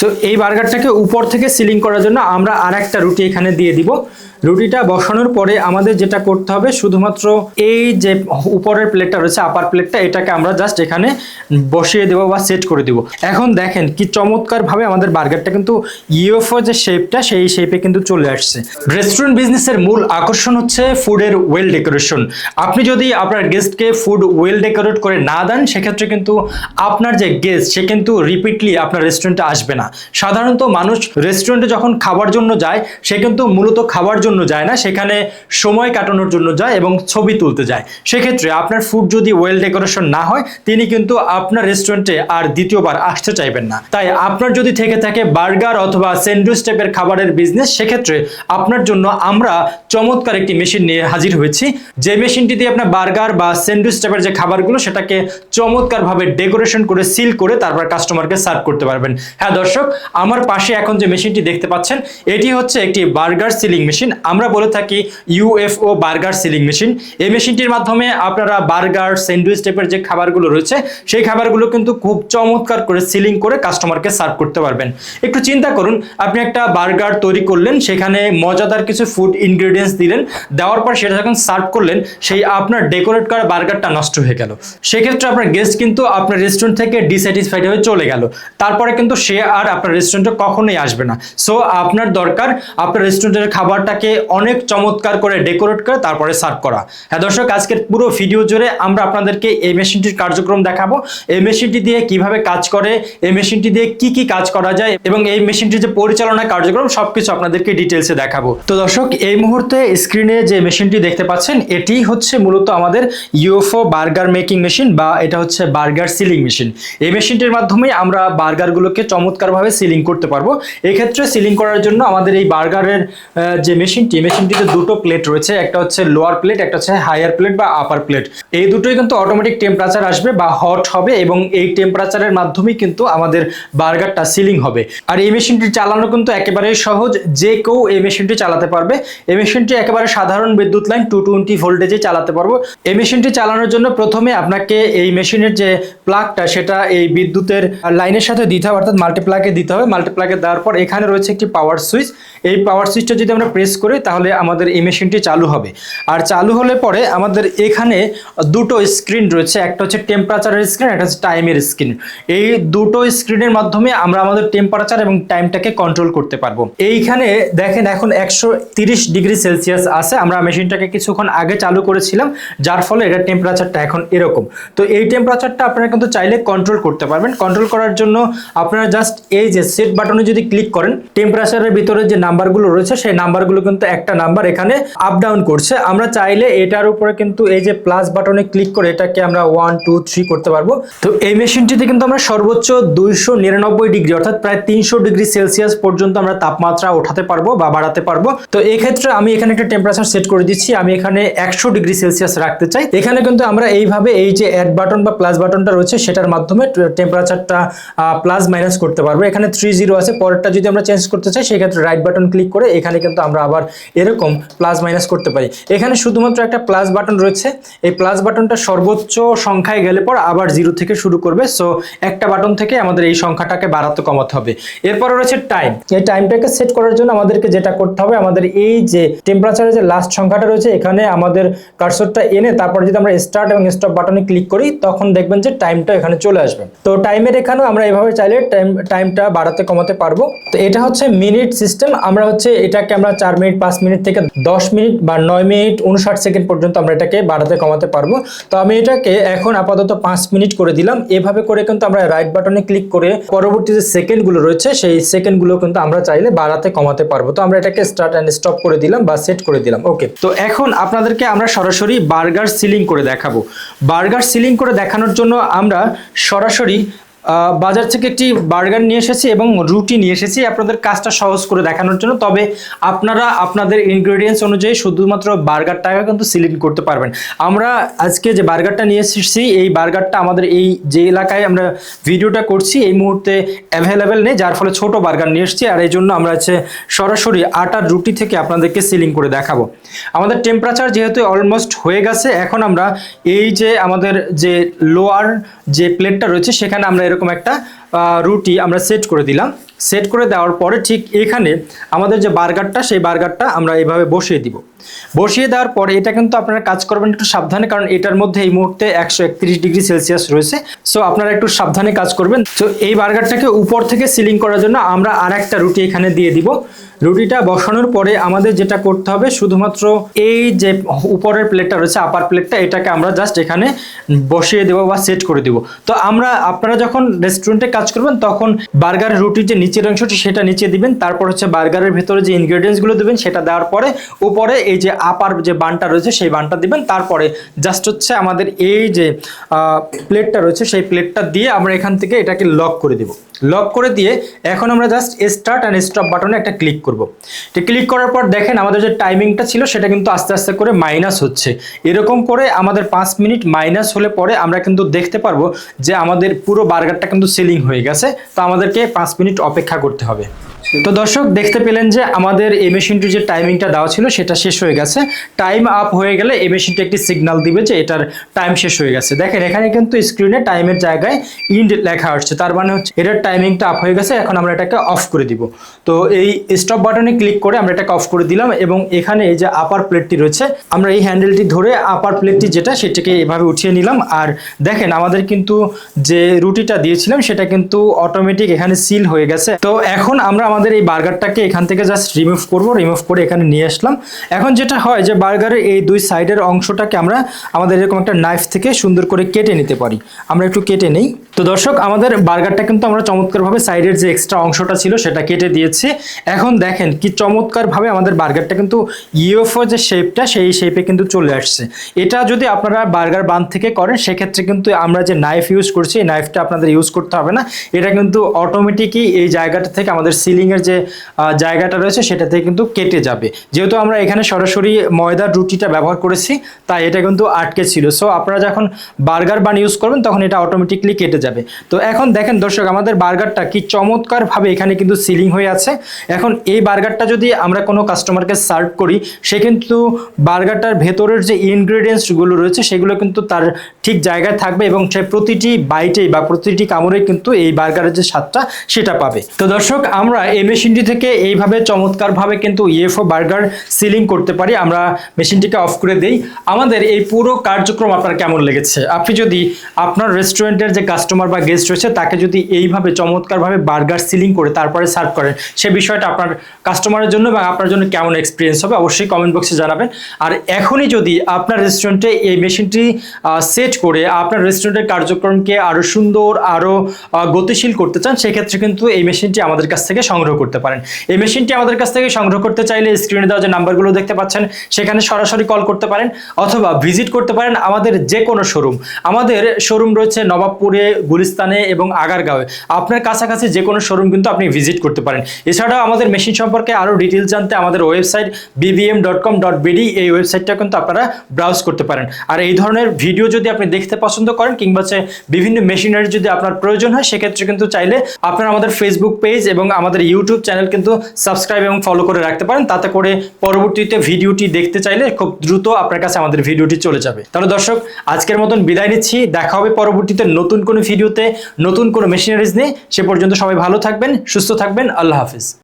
তো এই বার্গারটাকে উপর থেকে সিলিং করার জন্য আমরা আর একটা রুটি এখানে দিয়ে দিব। রুটিটা বসানোর পরে আমাদের যেটা করতে হবে, শুধুমাত্র এই যে উপরের প্লেটটা রয়েছে আপার প্লেটটা এটাকে আমরা জাস্ট এখানে বসিয়ে দেবো বা সেট করে দিব। এখন দেখেন কি চমৎকারভাবে আমাদের বার্গারটা কিন্তু ইউএফও যে শেপটা সেই শেপে কিন্তু চলে আসছে। রেস্টুরেন্ট বিজনেসের মূল আকর্ষণ হচ্ছে ফুডের ওয়েল ডেকোরেশন আপনি যদি আপনার গেস্টকে ফুড ওয়েল ডেকোরেট করে না দেন, সেক্ষেত্রে কিন্তু আপনার যে গেস্ট সে কিন্তু রিপিটলি আপনার রেস্টুরেন্টে আসবে না। সাধারণত মানুষ রেস্টুরেন্টে যখন খাবার জন্য যায়, সে কিন্তু মূলত খাবার জন্য যায় না, সেখানে সময় কাটানোর জন্য যায় এবং ছবি তুলতে যায়। সেক্ষেত্রে আপনার ফুড যদি ওয়েল ডেকোরেশন না হয়, তিনি কিন্তু আপনার রেস্টুরেন্টে আর দ্বিতীয়বার আসতে চাইবেন না। তাই আপনার যদি থেকে থাকে বার্গার অথবা স্যান্ডউইচ টাইপের খাবারের বিজনেস সেক্ষেত্রে আপনার জন্য আমরা চমৎকার একটি মেশিন নিয়ে হাজির হয়েছি। যে মেশিনটি দিয়ে আপনার বার্গার বা স্যান্ডউইচ টাইপের যে খাবারগুলো, সেটাকে চমৎকারভাবে ডেকোরেশন করে সিল করে তারপর কাস্টমারকে সার্ভ করতে পারবেন। হ্যাঁ দর্শক আমার পাশে এখন যে মেশিনটি দেখতে পাচ্ছেন, এটি হচ্ছে একটি বার্গার সিলিং মেশিন। আমরা বলে থাকি ইউএফও বার্গার সিলিং মেশিন। এই মেশিনটির মাধ্যমে আপনারা বার্গার, স্যান্ডউইচ টাইপের যে খাবারগুলো রয়েছে, সেই খাবারগুলো কিন্তু খুব চমৎকার করে সিলিং করে কাস্টমারকে সার্ভ করতে পারবেন। একটু চিন্তা করুন, আপনি একটা বার্গার তৈরি করলেন, সেখানে মজাদার কিছু ফুড ইনগ্রেডিয়েন্টস দিলেন, দেওয়ার পর সেটা যখন সার্ভ করলেন, সেই আপনার ডেকোরেট করা বার্গারটা নষ্ট হয়ে গেল। সেক্ষেত্রে আপনার গেস্ট কিন্তু আপনার রেস্টুরেন্ট থেকে ডিস্যাটিসফাইড হয়ে চলে গেল। তারপরে কিন্তু সে আর আপনার রেস্টুরেন্টে কখনোই আসবে না। সো আপনার দরকার আপনার রেস্টুরেন্টের খাবারটাকে অনেক চমৎকার করে ডেকোরেট করে তারপরে সার্ভ করা। হ্যাঁ দর্শক, আজকের পুরো ভিডিও জুড়ে আমরা আপনাদেরকে এই মেশিনটির কার্যক্রম দেখাবো। এই মেশিনটি দিয়ে কীভাবে কাজ করে, এই মেশিনটি দিয়ে কি কি কাজ করা যায় এবং এই মেশিনটির যে পরিচালনা কার্যক্রম, সবকিছু আপনাদেরকে ডিটেলসে দেখাবো। তো দর্শক, এই মুহূর্তে স্ক্রিনে যে মেশিনটি দেখতে পাচ্ছেন, এটি হচ্ছে মূলত আমাদের ইউএফও বার্গার মেকিং মেশিন বা এটা হচ্ছে বার্গার সিলিং মেশিন এই মেশিনটির মাধ্যমে আমরা বার্গারগুলোকে চমৎকারভাবে সিলিং করতে পারব। এক্ষেত্রে সিলিং করার জন্য আমাদের এই বার্গারের যে মেশিনটি মেশিনটিতে দুটো প্লেট রয়েছে। একটা হচ্ছে লোয়ার প্লেট একটা হচ্ছে হায়ার প্লেট বা আপার প্লেট এই দুটোই কিন্তু অটোমেটিক টেম্পারেচার আসবে বা হট হবে এবং এই টেম্পারেচারের মাধ্যমেই কিন্তু আমাদের বার্গারটা সিলিং হবে। আর এই মেশিনটি চালানো কিন্তু একেবারেই সহজ। যে কেউ এই মেশিনটি চালাতে পারবে। এই মেশিনটি একেবারে সাধারণ বিদ্যুৎ লাইন টু টোয়েন্টি ভোল্টেজে চালাতে পারব। এই মেশিনটি চালানোর জন্য প্রথমে আপনাকে এই মেশিনের যে প্লাগটা সেটা এই বিদ্যুতের লাইনের সাথে দিতে হবে অর্থাৎ মাল্টিপ্লাগে দিতে হবে মাল্টিপ্লাগে দেওয়ার পর এখানে রয়েছে একটি পাওয়ার সুইচ এই পাওয়ার সুইচটা যদি আমরা প্রেস করি, তাহলে আমাদের এই মেশিনটি চালু হবে। আর চালু হলে পরে আমাদের এখানে দুটো স্ক্রিন রয়েছে, একটা হচ্ছে টেম্পারেচারের স্ক্রিন একটা হচ্ছে টাইমের স্ক্রিন এই দুটো স্ক্রিনের মাধ্যমে আমরা আমাদের টেম্পারেচার এবং টাইমটাকে কন্ট্রোল করতে পারব। এইখানে দেখেন এখন একশো ডিগ্রি সেলসিয়াস আছে, আমরা মেশিনটাকে কিছুক্ষণ আগে চালু করেছিলাম, যার ফলে এটা টেম্পারেচারটা এখন এরকম। তো এই টেম্পারেচারটা আপনারা কিন্তু চাইলে কন্ট্রোল করতে পারবেন। কন্ট্রোল করার জন্য আপনারা জাস্ট এই যে সেট বাটনে যদি ক্লিক করেন টেম্পারেচারের ভিতরে যে নাম্বারগুলো রয়েছে, সেই নাম্বারগুলো কিন্তু একটা নাম্বার এখানে আপ ডাউন করছে। আমরা চাইলে এটার উপরে কিন্তু এই যে প্লাস বাটনে ক্লিক করে এটাকে আমরা ওয়ান টু থ্রি করতে পারব। তো এই মেশিনটিতে কিন্তু আমরা সর্বোচ্চ দুইশো নিরানব্বই ডিগ্রি, অর্থাৎ প্রায় তিনশো ডিগ্রি সেলসিয়াস পর্যন্ত আমরা তাপমাত্রা ওঠাতে পারব বা বাড়াতে পারব। তো এই ক্ষেত্রে আমি এখানে একটা টেম্পারেচার সেট করে দিচ্ছি, আমি এখানে একশো ডিগ্রি সেলসিয়াস রাখতে চাই। এখানে কিন্তু আমরা এইভাবে এই যে অ্যাড বাটন বা প্লাস বাটনটা রয়েছে, সেটার মাধ্যমে টেম্পারেচারটা প্লাস মাইনাস করতে পারব। এখানে থ্রি জিরো আছে, পরেরটা যদি আমরা চেঞ্জ করতে চাই, সেক্ষেত্রে রাইট বাটন ক্লিক করে এখানে কিন্তু আমরা আবার এরকম প্লাস মাইনাস করতে পারি। এখানে শুধুমাত্র একটা প্লাস বাটন রয়েছে। এই প্লাস বাটনটা সর্বোচ্চ সংখ্যায় গেলে পর আবার জিরো থেকে শুরু করবে। সো একটা বাটন থেকে আমাদের এই সংখ্যাটাকে বাড়াতে কমাতে হবে। এরপর রয়েছে টাইম এই টাইমটাকে সেট করার জন্য আমাদেরকে যেটা করতে হবে, আমাদের এই যে টেম্পারেচারের যে লাস্ট সংখ্যাটা রয়েছে, এখানে আমাদের কার্সরটা এনে তারপর যদি আমরা স্টার্ট এবং স্টপ বাটনে ক্লিক করি, তখন দেখবেন যে টাইমটা এখানে চলে আসবে। তো টাইমের এখানেও আমরা এভাবে চাইলে টাইম টাইম টাইমটা বাড়াতে কমাতে পারব। তো এটা হচ্ছে মিনিট সিস্টেম। আমরা হচ্ছে এটাকে আমরা চার মিনিট, পাঁচ মিনিট থেকে দশ মিনিট বা নয় মিনিট, উনষাট সেকেন্ড পর্যন্ত আমরা এটাকে বাড়াতে কমাতে পারব। তো আমি এটাকে এখন আপাতত পাঁচ মিনিট করে দিলাম। এভাবে করে কিন্তু আমরা রাইট বাটনে ক্লিক করে পরবর্তী যে সেকেন্ডগুলো রয়েছে, সেই সেকেন্ডগুলো কিন্তু আমরা চাইলে বাড়াতে কমাতে পারব। তো আমরা এটাকে স্টার্ট অ্যান্ড স্টপ করে দিলাম বা সেট করে দিলাম। ওকে তো এখন আপনাদেরকে আমরা সরাসরি বার্গার সিলিং করে দেখাবো। বার্গার সিলিং করে দেখানোর জন্য আমরা সরাসরি বাজার থেকে একটি বার্গার নিয়ে এসেছি এবং রুটি নিয়ে এসেছি। আপনাদের কাজটা সহজ করে দেখানোর জন্য। তবে আপনারা আপনাদের ইনগ্রেডিয়েন্টস অনুযায়ী শুধুমাত্র বার্গারটাকে কিন্তু সিলিং করতে পারবেন। আমরা আজকে যে বার্গারটা নিয়ে এসেছি, এই বার্গারটা আমাদের এই যে এলাকায় আমরা ভিডিওটা করছি, এই মুহূর্তে অ্যাভেলেবেল নেই। যার ফলে ছোট বার্গার নিয়ে এসেছি। আর এই জন্য আমরা হচ্ছে সরাসরি আটার রুটি থেকে আপনাদেরকে সিলিং করে দেখাবো। আমাদের টেম্পারেচার যেহেতু অলমোস্ট হয়ে গেছে, এখন আমরা এই যে আমাদের যে লোয়ার যে প্লেটটা রয়েছে, সেখানে আমরা এরকম একটা আহ, রুটি আমরা সেট করে দিলাম। সেট করে দেওয়ার পরে ঠিক এখানে আমাদের যে বার্গারটা, সেই বার্গারটা আমরা এইভাবে বসিয়ে দিব। বসিয়ে দেওয়ার পরে এটা কিন্তু আপনারা কাজ করবেন একটু সাবধানে, কারণ এটার মধ্যে এই মুহূর্তে একশো একত্রিশ ডিগ্রি সেলসিয়াস রয়েছে। সো আপনারা একটু সাবধানে কাজ করবেন। তো এই বার্গারটাকে উপর থেকে সিলিং করার জন্য আমরা আর একটা রুটি এখানে দিয়ে দিব। রুটিটা বসানোর পরে আমাদের যেটা করতে হবে, শুধুমাত্র এই যে উপরের প্লেটটা রয়েছে আপার প্লেটটা এটাকে আমরা জাস্ট এখানে বসিয়ে দেবো বা সেট করে দেবো। তো আমরা, আপনারা যখন রেস্টুরেন্টে কাজ করবেন, তখন বার্গারের রুটির যে নিচের অংশটি সেটা নিচে দিবেন, তারপর হচ্ছে বার্গারের ভেতরে যে ইনগ্রেডিয়েন্টসগুলো দেবেন সেটা দেওয়ার পরে উপরে এই যে আপার যে বানটা রয়েছে সেই বানটা দিবেন, তারপরে জাস্ট হচ্ছে আমাদের এই যে প্লেটটা রয়েছে সেই প্লেটটা দিয়ে আমরা এখান থেকে এটাকে লক করে দেবো। লক করে দিয়ে এখন আমরা জাস্ট স্টার্ট অ্যান্ড স্টপ বাটনে একটা ক্লিক করব। তো ক্লিক করার পর দেখেন আমাদের যে টাইমিংটা ছিল সেটা কিন্তু আস্তে আস্তে করে মাইনাস হচ্ছে। এরকম করে আমাদের পাঁচ মিনিট মাইনাস হলে পরে আমরা কিন্তু দেখতে পারব যে আমাদের পুরো বার্গারটা কিন্তু সেলিং হয়ে গেছে তো আমাদেরকে পাঁচ মিনিট অপেক্ষা করতে হবে। তো দর্শক, দেখতে পেলেন যে আমাদের এই মেশিনটির যে টাইমিংটা দেওয়া ছিল, সেটা শেষ হয়ে গেছে। টাইম আপ হয়ে গেলে এই মেশিনটা একটি সিগন্যাল দিবে যে এটার টাইম শেষ হয়ে গেছে। দেখেন, এখানে কিন্তু স্ক্রিনে টাইমের জায়গায় ইন্ড লেখা আসছে। তার মানে হচ্ছে এটার টাইমিংটা আপ হয়ে গেছে। এখন আমরা এটাকে অফ করে দিব। তো এই স্টপ বাটনে ক্লিক করে আমরা এটাকে অফ করে দিলাম এবং এখানে এই যে আপার প্লেটটি রয়েছে, আমরা এই হ্যান্ডেলটি ধরে আপার প্লেটটি যেটা, সেটাকে এভাবে উঠিয়ে নিলাম। আর দেখেন, আমাদের কিন্তু যে রুটিটা দিয়েছিলাম, সেটা কিন্তু অটোমেটিক এখানে সিল হয়ে গেছে। তো এখন আমরা আমাদের এই বার্গারটাকে এখান থেকে জাস্ট রিমুভ করব রিমুভ করে এখানে নিয়ে আসলাম। এখন যেটা হয় যে বার্গারের এই দুই সাইডের অংশটাকে আমরা আমাদের এরকম একটা নাইফ থেকে সুন্দর করে কেটে নিতে পারি। আমরা একটু কেটে নেই। তো দর্শক, আমাদের বার্গারটা কিন্তু আমরা চমৎকারভাবে সাইডের যে এক্সট্রা অংশটা ছিল সেটা কেটে দিয়েছি। এখন দেখেন কি চমৎকারভাবে আমাদের বার্গারটা কিন্তু ইউএফও যে শেপটা সেই শেপে কিন্তু চলে আসছে। এটা যদি আপনারা বার্গার বান থেকে করেন, সেক্ষেত্রে কিন্তু আমরা যে নাইফ ইউজ করছি, এই নাইফটা আপনাদের ইউজ করতে হবে না। এটা কিন্তু অটোমেটিকই এই জায়গাটা থেকে আমাদের সিলিংয়ের যে জায়গাটা রয়েছে সেটা থেকে কিন্তু কেটে যাবে। যেহেতু আমরা এখানে সরাসরি ময়দার রুটিটা ব্যবহার করেছি, তাই এটা কিন্তু আটকে ছিল। সো আপনারা যখন বার্গার বান ইউজ করবেন, তখন এটা অটোমেটিকলি কেটে যাবে। তো এখন দেখেন দর্শক, আমাদের বার্গারটা কি চমৎকারভাবে এখানে কিন্তু সিলিং হয়ে আছে। এখন এই বার্গারটা যদি আমরা কোনো কাস্টমারকে সার্ভ করি, সে কিন্তু বার্গারটার ভেতরের যে ইনগ্রেডিয়েন্টসগুলো রয়েছে, সেগুলো কিন্তু তার ঠিক জায়গায় থাকবে এবং সে প্রতিটি বাইটেই বা প্রতিটি কামড়ে কিন্তু এই বার্গারের যে স্বাদটা, সেটা পাবে। তো দর্শক, আমরা এই মেশিনটি থেকে এইভাবে চমৎকারভাবে কিন্তু ইএফও বার্গার সিলিং করতে পারি। আমরা মেশিনটিকে অফ করে দেই। আমাদের এই পুরো কার্যক্রম আপনার কেমন লেগেছে? আপনি যদি আপনার রেস্টুরেন্টের যে কাস্টমার বা গেস্ট রয়েছে, তাকে যদি এইভাবে চমৎকারভাবে বার্গার সিলিং করে তারপরে সার্ভ করেন, সে বিষয়টা আপনার কাস্টমারের জন্য বা আপনার জন্য কেমন এক্সপিরিয়েন্স হবে, অবশ্যই কমেন্ট বক্সে জানাবেন। আর এখনই যদি আপনার রেস্টুরেন্টে এই মেশিনটি সেট করে আপনার রেস্টুরেন্টের কার্যক্রমকে আরও সুন্দর আরও গতিশীল করতে চান, সেক্ষেত্রে কিন্তু এই মেশিনটি আমাদের কাছ থেকে সংগ্রহ করতে পারেন। এই মেশিনটি আমাদের কাছ থেকে সংগ্রহ করতে চাইলে স্ক্রিনে দেওয়া যে নাম্বারগুলো দেখতে পাচ্ছেন, সেখানে সরাসরি কল করতে পারেন অথবা ভিজিট করতে পারেন আমাদের যে কোনো শোরুম আমাদের শোরুম রয়েছে নবাবপুরে, গুলিস্তানে এবং আগারগাঁওয়ে। আপনার কাছাকাছি যে কোনো শোরুম কিন্তু আপনি ভিজিট করতে পারেন। এছাড়াও আমাদের মেশিন সম্পর্কে আরও ডিটেলস জানতে আমাদের website BBM dot com dot BD এই ওয়েবসাইটটা কিন্তু আপনারা ব্রাউজ করতে পারেন। আর এই ধরনের ভিডিও যদি আপনি দেখতে পছন্দ করেন কিংবা বিভিন্ন মেশিনারি যদি আপনার প্রয়োজন হয়, সেক্ষেত্রে কিন্তু চাইলে আপনারা আমাদের ফেসবুক পেজ এবং আমাদের ইউটিউব চ্যানেল কিন্তু সাবস্ক্রাইব এবং ফলো করে রাখতে পারেন। তাতে করে পরবর্তীতে ভিডিওটি দেখতে চাইলে খুব দ্রুত আপনার কাছে আমাদের ভিডিওটি চলে যাবে। তাহলে দর্শক, আজকের মতন বিদায় নিচ্ছি। দেখা হবে পরবর্তীতে নতুন কোনো ভিডিওতে, নতুন কোনো মেশিনারিজ নিয়ে। সে পর্যন্ত সবাই ভালো থাকবেন, সুস্থ থাকবেন। আল্লাহ হাফিজ।